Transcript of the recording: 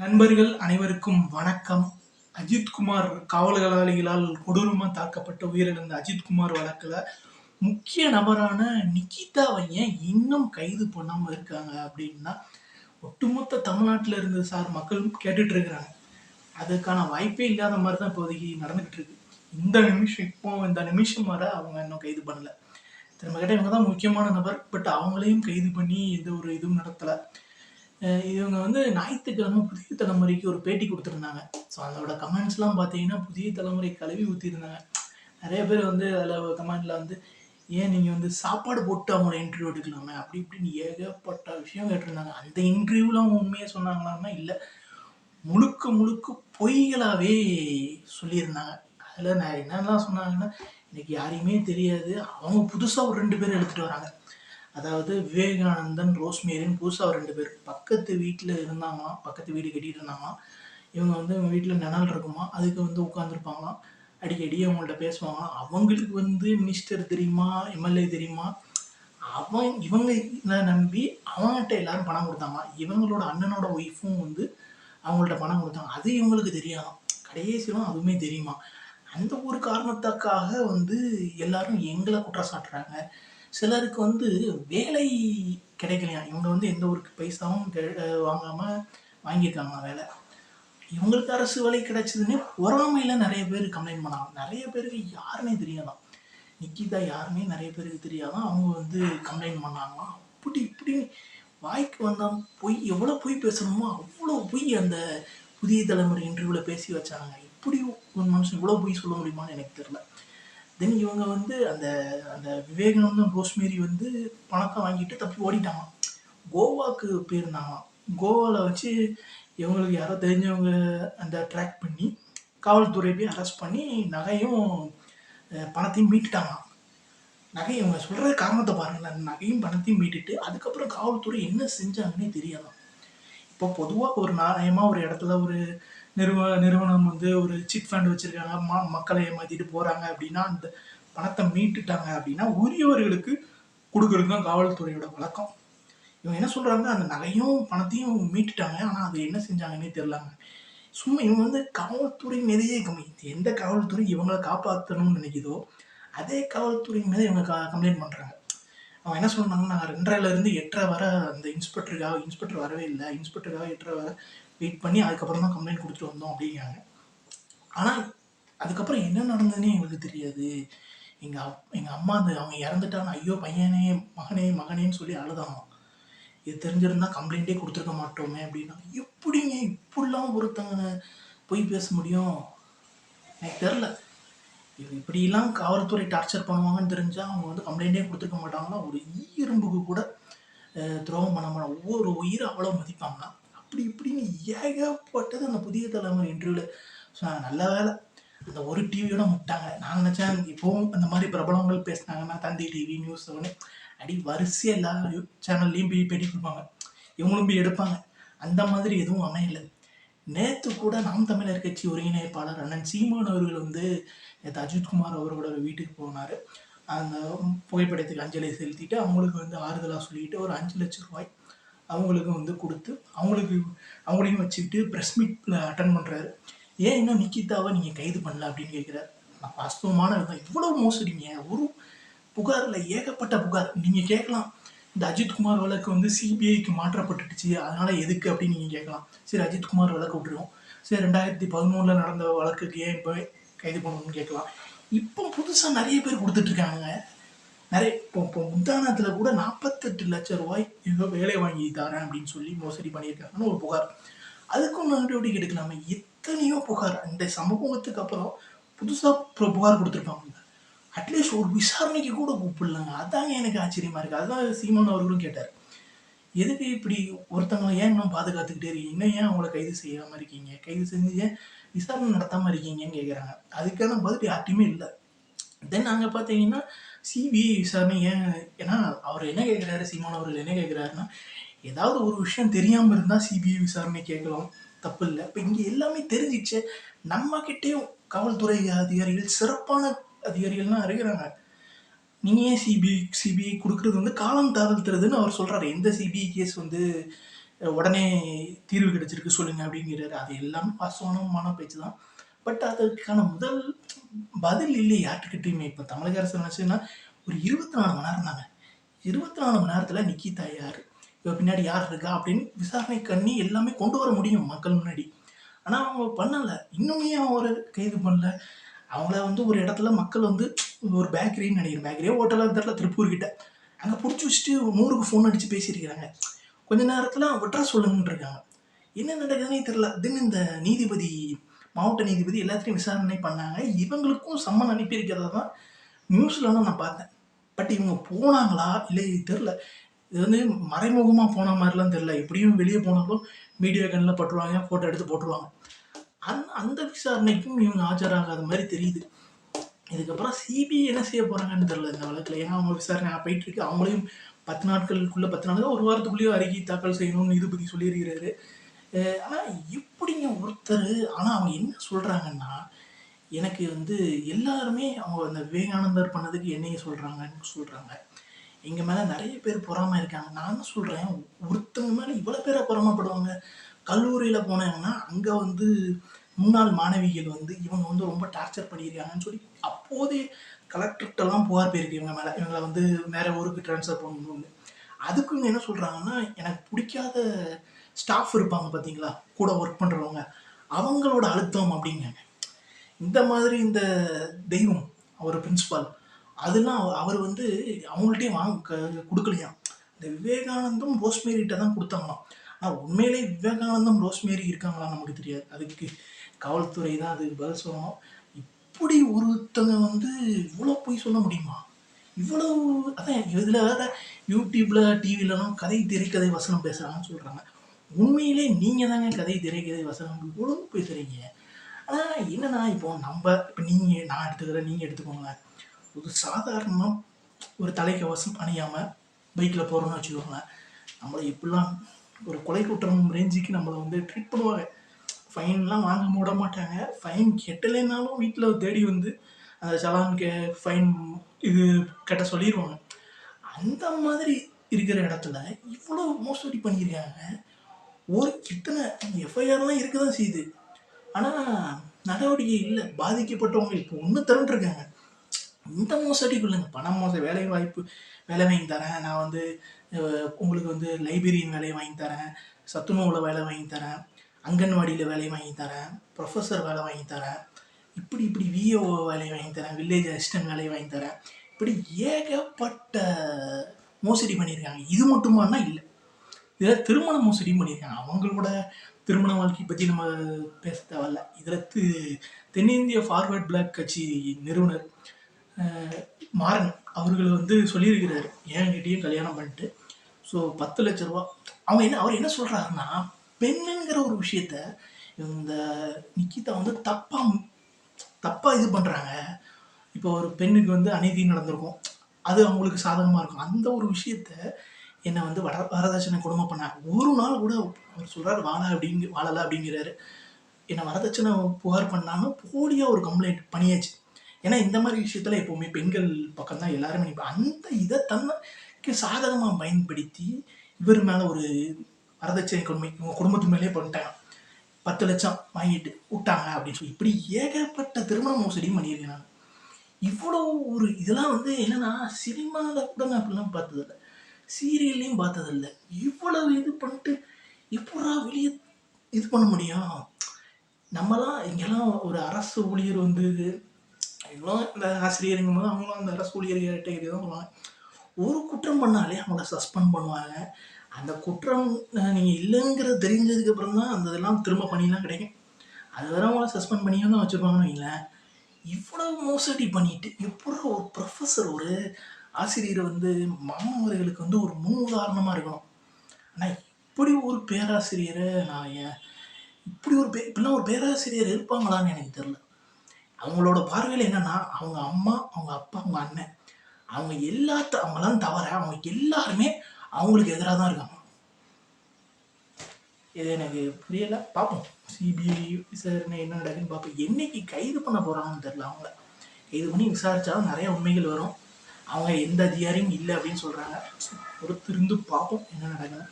நண்பர்கள் அனைவருக்கும் வணக்கம். அஜித்குமார் காவல்களாளிகளால் கொடூரமாக தாக்கப்பட்ட உயிரிழந்த அஜித்குமார் வழக்கில் முக்கிய நபரான நிக்கிதாவை ஏன் இன்னும் கைது பண்ணாமல் இருக்காங்க அப்படின்னா ஒட்டுமொத்த தமிழ்நாட்டில் இருந்து சார் மக்கள் கேட்டுட்டு இருக்கிறாங்க. அதுக்கான வாய்ப்பே இல்லாத மாதிரி தான் இப்போதைக்கு நடந்துகிட்டு இருக்கு. இந்த நிமிஷம் இப்போ இந்த நிமிஷம் வர அவங்க இன்னும் கைது பண்ணலை. திரும்ப கேட்டால் இவங்க தான் முக்கியமான நபர். பட் அவங்களையும் கைது பண்ணி எந்த ஒரு இதுவும் நடத்தலை. இவங்க வந்து ஞாயிற்றுக்கிழமை புதிய தலைமுறைக்கு ஒரு பேட்டி கொடுத்துருந்தாங்க. ஸோ அதோட கமெண்ட்ஸ்லாம் பார்த்தீங்கன்னா புதிய தலைமுறை கழுவி ஊற்றிருந்தாங்க நிறைய பேர் வந்து அதில் கமெண்டில் வந்து ஏன் நீங்கள் வந்து சாப்பாடு போட்டு அவங்கள இன்டர்வியூ எடுக்கலாமே? அப்படி இப்படின்னு ஏகப்பட்ட விஷயம் கேட்டிருந்தாங்க. அந்த இன்டர்வியூலாம் அவங்க உண்மையாக சொன்னாங்களான்னா இல்லை. முழுக்க முழுக்க பொய்களாகவே சொல்லியிருந்தாங்க. அதில் நான் என்னெல்லாம் சொன்னாங்கன்னா இன்னைக்கு யாரையுமே தெரியாது. அவங்க புதுசாக ஒரு ரெண்டு பேர் எடுத்துகிட்டு வராங்க. அதாவது விவேகானந்தன் ரோஸ்மேரின்னு புதுசாக ரெண்டு பேர். பக்கத்து வீட்டில் இருந்தாங்களாம். பக்கத்து வீடு கட்டிட்டு இருந்தாங்களாம். இவங்க வந்து இவங்க வீட்டில் நிழல் இருக்குமா? அதுக்கு வந்து உட்காந்துருப்பாங்களாம் அடிக்கடி அவங்கள்ட்ட பேசுவாங்களாம். அவங்களுக்கு வந்து மினிஸ்டர் தெரியுமா? எம்எல்ஏ தெரியுமா? அவன் இவங்க நம்பி அவங்ககிட்ட எல்லாரும் பணம் கொடுத்தாங்களாம். இவங்களோட அண்ணனோட ஒய்ஃபும் வந்து அவங்கள்ட்ட பணம் கொடுத்தாங்க அது இவங்களுக்கு தெரியாதாம் கடைசியிலும் அதுவுமே தெரியுமா அந்த ஒரு காரணத்துக்காக வந்து எல்லாரும் எங்களை குற்றம் சாட்டுறாங்க. சிலருக்கு வந்து வேலை கிடைக்கலையா? இவங்க வந்து எந்த ஒரு பைசாவும் கெ- அஹ் வாங்கியிருக்காங்க வேலை. இவங்களுக்கு அரசு வேலை கிடைச்சதுன்னே பொறாமையில் நிறைய பேர் கம்ப்ளைண்ட் பண்ணாங்க நிறைய பேருக்கு யாருன்னே தெரியாதான். நிக்கிதா யாருன்னே நிறைய பேருக்கு தெரியாதான் அவங்க வந்து கம்ப்ளைண்ட் பண்ணாங்களாம். அப்படி இப்படி வாய்க்கு வந்தால் பொய் எவ்வளோ பொய் பேசணுமோ அவ்வளோ பொய் அந்த புதிய தலைமுறை இன்டர்வியூவில் பேசி வச்சாங்க. இப்படி ஒரு மனுஷன் இவ்வளோ பொய் சொல்ல முடியுமான்னு எனக்கு தெரில தென் இவங்க வந்து அந்த அந்த விவேகானந்தம் ரோஸ்மேரி வந்து பணத்தை வாங்கிட்டு தப்பி ஓடிட்டாங்க கோவாக்கு போயிருந்தாங்க கோவாவில் வச்சு இவங்களுக்கு யாரோ தெரிஞ்சவங்க அந்த ட்ராக் பண்ணி காவல்துறை போய் அரெஸ்ட் பண்ணி நகையும் பணத்தையும் மீட்டுட்டாங்க நகை இவங்க சொல்கிற காரணத்தை பாருங்களேன். நகையும் பணத்தையும் மீட்டுட்டு அதுக்கப்புறம் காவல்துறை என்ன செஞ்சாங்கன்னே தெரியாதான் இப்போ பொதுவாக ஒரு நாணயமாக ஒரு இடத்துல ஒரு நிறுவ நிறுவனம் வந்து ஒரு சிட் ஃபண்ட் வச்சுருக்காங்க. ம மக்களை ஏமாற்றிட்டு போகிறாங்க அப்படின்னா அந்த பணத்தை மீட்டுட்டாங்க அப்படின்னா உரியவர்களுக்கு கொடுக்கறது தான் காவல்துறையோட வழக்கம். இவங்க என்ன சொல்கிறாங்க அந்த நகையும் பணத்தையும் மீட்டுட்டாங்க. ஆனால் அது என்ன செஞ்சாங்கன்னே தெரிலாங்க சும்மா இவங்க வந்து காவல்துறை மீதையே கம்மி எந்த காவல்துறை இவங்களை காப்பாற்றணும்னு நினைக்குதோ அதே காவல்துறை மீது இவங்க கம்ப்ளைண்ட் பண்ணுறாங்க அவங்க என்ன சொன்னாங்க நாங்கள் ரெண்டரைலேருந்து எட்டரை வர அந்த இன்ஸ்பெக்டருக்காக இன்ஸ்பெக்டர் வரவே இல்லை. இன்ஸ்பெக்டருக்காக எட்டரை வர வெயிட் பண்ணி அதுக்கப்புறம் தான் கம்ப்ளைண்ட் கொடுத்துட்டு வந்தோம் அப்படிங்கிறாங்க. ஆனால் அதுக்கப்புறம் என்ன நடந்ததுன்னே எங்களுக்கு தெரியாது. எங்கள் அப் எங்கள் அம்மா அந்த அவங்க இறந்துட்டான்னு ஐயோ பையனே மகனே மகனேன்னு சொல்லி அழுதாங்களாம் இது தெரிஞ்சிருந்தா கம்ப்ளைண்ட்டே கொடுத்துருக்க மாட்டோமே அப்படின்னா எப்படிங்க இப்படிலாம் ஒருத்தங்க போய் பேச முடியும்? எனக்கு தெரில இது இப்படிலாம் காவல்துறை டார்ச்சர் பண்ணுவாங்கன்னு தெரிஞ்சால் அவங்க வந்து கம்ப்ளைண்ட்டே கொடுத்துருக்க மாட்டாங்கன்னா ஒரு ஈ எறும்புக்கு கூட துரோகம் பண்ண மாட்டாங்க. ஒவ்வொரு உயிரை அவ்வளோ மதிப்பாங்கன்னா அப்படி இப்படின்னு ஏகப்பட்டது அந்த புதிய தலைமுறை இன்டர்வியூவில் ஸோ நல்ல வேலை. அந்த ஒரு டிவியோட முட்டாங்க. நான் நினச்சேன் இப்போவும் அந்த மாதிரி பிரபலங்கள் பேசினாங்கன்னா தந்தி டிவி நியூஸ் ஒன்று அடி வரிசையாக எல்லா சேனல்லையும் போய் பேட்டி கொடுப்பாங்க. இவங்களும் போய் எடுப்பாங்க. அந்த மாதிரி எதுவும் அமையலை. நேற்று கூட நாம் தமிழர் கட்சி ஒருங்கிணைப்பாளர் அண்ணன் சீமான் அவர்கள் வந்து நேற்று அஜித்குமார் அவரோட வீட்டுக்கு போனார். அந்த புகைப்படத்துக்கு அஞ்சலி செலுத்திட்டு அவங்களுக்கு வந்து ஆறுதலாக சொல்லிட்டு ஒரு அஞ்சு லட்சம் ரூபாய் அவங்களுக்கும் வந்து கொடுத்து அவங்களுக்கு அவங்களையும் வச்சுக்கிட்டு ப்ரெஸ் மீட்ல அட்டன் பண்ணுறாரு ஏன் இன்னும் நிக்கிதாவை நீங்கள் கைது பண்ணல அப்படின்னு கேட்குறாரு. நான் வாஸ்தவமான இதுதான் இவ்வளோ மோசடிங்க. ஒரு புகாரில் ஏகப்பட்ட புகார். நீங்கள் கேட்கலாம். இந்த அஜித்குமார் வழக்கு வந்து சிபிஐக்கு மாற்றப்பட்டுடுச்சு. அதனால் எதுக்கு அப்படின்னு நீங்கள் கேட்கலாம். சரி அஜித்குமார் வழக்கு விட்டுருவோம். சரி ரெண்டாயிரத்தி பதிமூணில் நடந்த வழக்குக்கு ஏன் இப்போ கைது பண்ணணும்னு கேட்கலாம். இப்போ புதுசாக நிறைய பேர் கொடுத்துட்ருக்காங்க நிறைய இப்போ இப்போ முந்தானத்தில் கூட நாற்பத்தெட்டு லட்சம் ரூபாய் ஏதோ வேலை வாங்கி தரேன் அப்படின்னு சொல்லி மோசடி பண்ணியிருக்காங்கன்னு ஒரு புகார். அதுக்கும் நடவடிக்கை எடுக்கலாமே எத்தனையோ புகார். இந்த சமூகத்துக்கு அப்புறம் புதுசாக புகார் கொடுத்துருப்பாங்க அட்லீஸ்ட் ஒரு விசாரணைக்கு கூட கூப்பிடலாங்க. அதாங்க எனக்கு ஆச்சரியமாக இருக்குது அதுதான் சீமான் அவர்களும் கேட்டார். எதுக்கு இப்படி ஒருத்தவங்களை ஏன் இன்னும் பாதுகாத்துக்கிட்டே இருக்கீங்க? இன்னும் ஏன் அவங்கள கைது செய்யாமல் இருக்கீங்க? கைது செஞ்சு ஏன் விசாரணை நடத்தாமல் இருக்கீங்கன்னு கேட்குறாங்க அதுக்கான பதில் யார்ட்டையுமே இல்லை. தென் அங்கே பார்த்தீங்கன்னா சிபிஐ விசாரணை ஏன் ஏன்னா அவர் என்ன கேட்குறாரு? சீமான் அவர்கள் என்ன கேட்குறாருன்னா ஏதாவது ஒரு விஷயம் தெரியாமல் இருந்தால் சிபிஐ விசாரணை கேட்கலாம். தப்பு இல்லை. இப்போ இங்கே எல்லாமே தெரிஞ்சிச்சு. நம்மக்கிட்டேயும் காவல்துறை அதிகாரிகள் சிறப்பான அதிகாரிகள்லாம் இருக்கிறாங்க. நீங்கள் ஏன் சிபிஐ சிபிஐ கொடுக்குறது வந்து காலம் தாழ்த்துறதுன்னு அவர் சொல்கிறாரு எந்த சிபிஐ கேஸ் வந்து உடனே தீர்வு கிடைச்சிருக்கு சொல்லுங்கள் அப்படிங்கிறாரு. அது எல்லாமே வாசவனமான பேச்சு தான் பட் அதற்கான முதல் பதில் இல்லை யார்கிட்டையுமே. இப்போ தமிழக அரசு நினச்சுன்னா ஒரு இருபத்தி நாலு மணி நேரம் தாங்க. இருபத்தி நாலு மணி நேரத்தில் நிக்கிதா யார்? இப்போ பின்னாடி யார் இருக்கா அப்படின்னு விசாரணை கண்ணி எல்லாமே கொண்டு வர முடியும் மக்கள் முன்னாடி. ஆனால் அவங்க பண்ணலை. இன்னுமே ஒரு கைது பண்ணல. அவங்கள வந்து ஒரு இடத்துல மக்கள் வந்து ஒரு பேக்கரின்னு நினைக்கிறேன். பேக்கரியோ ஹோட்டலாக தெரில திருப்பூர் கிட்ட அங்கே பிடிச்சி வச்சுட்டு நூறுக்கு ஃபோன் அடித்து பேசியிருக்கிறாங்க. கொஞ்ச நேரத்தில் விட்டுற சொல்லுங்கன்னு இருக்காங்க. என்ன நடக்குதுன்னே தெரில தென் இந்த நீதிபதி மாவட்ட நீதிபதி எல்லாத்தையும் விசாரணை பண்ணாங்க. இவங்களுக்கும் சம்மன் அனுப்பியிருக்கிறதா தான் நியூஸில் நான் பார்த்தேன். பட் இவங்க போனாங்களா? இல்லை தெரில இது வந்து மறைமுகமாக போன மாதிரிலாம் தெரில எப்படியும் வெளியே போனாலும் மீடியா கண்ணில் பட்டுருவாங்க ஃபோட்டோ எடுத்து போட்டுருவாங்க. அந் அந்த விசாரணைக்கும் இவங்க ஆஜராகாத மாதிரி தெரியுது. இதுக்கப்புறம் சிபிஐ என்ன செய்ய போகிறாங்கன்னு தெரில இந்த வழக்கில். ஏன்னா அவங்க விசாரணை போயிட்டுருக்கு அவங்களையும் பத்து நாட்களுக்குள்ளே பத்து நாள் ஒரு வாரத்துக்குள்ளேயோ அறிக்கை தாக்கல் செய்யணும்னு நீதிபதி சொல்லியிருக்கிறாரு. ஆனால் இப்படிங்க ஒருத்தர் ஆனால் அவங்க என்ன சொல்கிறாங்கன்னா எனக்கு வந்து எல்லாருமே அவங்க அந்த விவேகானந்தர் பண்ணதுக்கு என்னைய சொல்கிறாங்கன்னு சொல்கிறாங்க எங்கள் மேலே நிறைய பேர் பொறாமல் இருக்காங்க. நான் தான் சொல்கிறேன் ஒருத்தங்க மேலே இவ்வளோ பேரை பொறாமப்படுவாங்க. கல்லூரியில் போனாங்கன்னா அங்கே வந்து முன்னாள் மாணவிகள் வந்து இவங்க வந்து ரொம்ப டார்ச்சர் பண்ணியிருக்காங்கன்னு சொல்லி அப்போதே கலெக்டர்கிட்டலாம் புகார் போயிருக்கு இவங்க மேலே. இவங்களை வந்து வேறு ஊருக்கு ட்ரான்ஸ்ஃபர் பண்ணணும்னு. அதுக்கு என்ன சொல்கிறாங்கன்னா எனக்கு பிடிக்காத ஸ்டாஃப் இருப்பாங்க பார்த்தீங்களா? கூட ஒர்க் பண்ணுறவங்க அவங்களோட அழுத்தம் அப்படிங்காங்க இந்த மாதிரி இந்த தெய்வம் அவர் பிரின்ஸிபால் அதெல்லாம் அவர் வந்து அவங்கள்ட்டையும் வாங்க கொடுக்கலையாம் இந்த விவேகானந்தம் ரோஸ்மேரிகிட்ட தான் கொடுத்தாங்களாம். ஆனால் உண்மையிலே விவேகானந்தம் ரோஸ்மேரி இருக்காங்களா நமக்கு தெரியாது. அதுக்கு காவல்துறை தான் அதுக்கு பதில் சொல்லணும். இப்படி ஒருத்தங்க வந்து இவ்வளோ போய் சொல்ல முடியுமா? இவ்வளோ அதான் இதில் வேறு யூடியூப்பில் டிவிலலாம் கதை திரைக்கதை வசனம் பேசுகிறாங்கன்னு சொல்கிறாங்க உண்மையிலே நீங்கள் தாங்க கதை திரைக்கதை வசனம் ஒழுங்கு பேசுகிறீங்க ஆனால் என்னன்னா இப்போ நம்ம இப்போ நீங்கள் நான் எடுத்துக்கிறேன் நீங்கள் எடுத்துக்கோங்க ஒரு சாதாரணமாக ஒரு தலைக்கவசம் அணியாமல் பைக்கில் போகிறோன்னு வச்சுக்கோங்களேன். நம்மளை எப்படிலாம் ஒரு கொலை குற்றம் ரேஞ்சுக்கு நம்மளை வந்து ட்ரீட் பண்ணுவாங்க. ஃபைன்லாம் வாங்க விட மாட்டாங்க. ஃபைன் கெட்டலைனாலும் வீட்டில் தேடி வந்து அந்த சலான் கே ஃபைன் இது கட்ட சொல்லிடுவாங்க அந்த மாதிரி இருக்கிற இடத்துல இவ்வளோ மோசடி பண்ணியிருக்காங்க. ஒரு இத்தனை எஃப்ஐஆர்லாம் இருக்க தான் செய்யுது. ஆனால் நடவடிக்கை இல்லை. பாதிக்கப்பட்டவங்க இப்போ ஒன்று திரண்டுருக்காங்க இந்த மோசடிக்குள்ளங்க. பணம் மோச வேலை வாய்ப்பு வேலை வாங்கி தரேன். நான் வந்து உங்களுக்கு வந்து லைப்ரரியன் வேலையை வாங்கி தரேன். சத்துணவுல வேலை வாங்கி தரேன். அங்கன்வாடியில் வேலையை வாங்கி தரேன். ப்ரொஃபஸர் வேலை வாங்கி தரேன். இப்படி இப்படி விஓ வேலையை வாங்கி தரேன். வில்லேஜ் அசிஸ்டன்ட் வேலையை வாங்கி தரேன். இப்படி ஏகப்பட்ட மோசடி பண்ணியிருக்காங்க. இது மட்டுமானா இல்லை. இதில் திருமண மோசடியும் பண்ணியிருக்காங்க. அவங்களோட திருமண வாழ்க்கை பற்றி நம்ம பேச தேவையில்ல. இதில் தென்னிந்திய ஃபார்வர்ட் பிளாக் கட்சி நிறுவனர் மாறன் அவர்கள் வந்து சொல்லியிருக்கிறார். என்கிட்டயும் கல்யாணம் பண்ணிட்டு? ஸோ பத்து லட்ச ரூபா. அவன் என்ன அவர் என்ன சொல்கிறாருன்னா பெண்ணுங்கிற ஒரு விஷயத்த இந்த நிக்கிதா வந்து தப்பாக தப்பாக இது பண்ணுறாங்க இப்போ ஒரு பெண்ணுக்கு வந்து அநீதி நடந்திருக்கும். அது அவங்களுக்கு சாதகமாக இருக்கும். அந்த ஒரு விஷயத்த என்னை வந்து வர வரதட்சணை கொடுமை பண்ணார் ஒரு நாள் கூட அவர் சொல்கிறார் வாழ அப்படிங்க வாழலை அப்படிங்கிறாரு. என்னை வரதட்சணை புகார் பண்ணாமல் போலியாக ஒரு கம்ப்ளைண்ட் பண்ணியாச்சு. ஏன்னா இந்த மாதிரி விஷயத்தில் எப்போவுமே பெண்கள் பக்கம் தான் எல்லாருமே நிற்பா அந்த இதை தன்னைக்கு சாதகமாக பயன்படுத்தி இவர் மேலே ஒரு வரதட்சணை கொடுமை இவங்க குடும்பத்து மேலே பண்ணிட்டாங்க. பத்து லட்சம் வாங்கிட்டு விட்டாங்க அப்படின்னு சொல்லி. இப்படி ஏகப்பட்ட திருமண மோசடியும் பண்ணியிருக்கேன் நான். இவ்வளோ ஒரு இதெல்லாம் வந்து என்னன்னா சினிமாவில் கூட நான் அப்படிலாம் பார்த்ததில்ல. சீரியல்லையும் பார்த்ததில்ல. இவ்வளவு இது பண்ணிட்டு எப்படா வெளியே இது பண்ண முடியும்? நம்மலாம் இங்கெல்லாம் ஒரு அரசு ஊழியர் வந்து இவங்களும் இந்த ஆசிரியருங்கும் போது அவங்களும் அந்த அரசு ஊழியர்கிட்ட இது தான் ஒரு குற்றம் பண்ணாலே அவங்கள சஸ்பெண்ட் பண்ணுவாங்க. அந்த குற்றம் நீங்கள் இல்லைங்கிறது தெரிஞ்சதுக்கு அப்புறம் தான் அந்த இதெல்லாம் திரும்ப பண்ணிலாம் கிடைக்கும். அது வரை அவங்கள சஸ்பெண்ட் பண்ணியே தான் வச்சுருப்பாங்கன்னு வைங்களேன். இவ்வளோ மோசடி பண்ணிட்டு எப்படி ஒரு ப்ரொஃபஸர் ஒரு ஆசிரியர் வந்து மாணவர்களுக்கு வந்து ஒரு முன் உதாரணமாக இருக்கணும். ஆனால் இப்படி ஒரு பேராசிரியரை நான் ஏன் இப்படி ஒரு பே இப்படிலாம் ஒரு பேராசிரியர் இருப்பாங்களான்னு எனக்கு தெரில அவங்களோட பார்வையில் என்னென்னா அவங்க அம்மா அவங்க அப்பா அவங்க அண்ணன் அவங்க எல்லாத்த அவங்களாம் தவிர அவங்க எல்லாருமே அவங்களுக்கு எதிராக தான் இருக்காங்க. இது எனக்கு புரியலை. பார்ப்போம். சிபிஐ விசாரணை என்ன நடக்குன்னு பார்ப்போம். என்னைக்கு கைது பண்ண போகிறாங்கன்னு தெரில அவங்கள. கைது பண்ணி விசாரிச்சாலும் நிறைய உண்மைகள் வரும். அவங்க எந்த அதிகாரியும் இல்லை அப்படின்னு சொல்கிறாங்க பொறுத்திருந்து பார்ப்போம் என்ன நடக்குது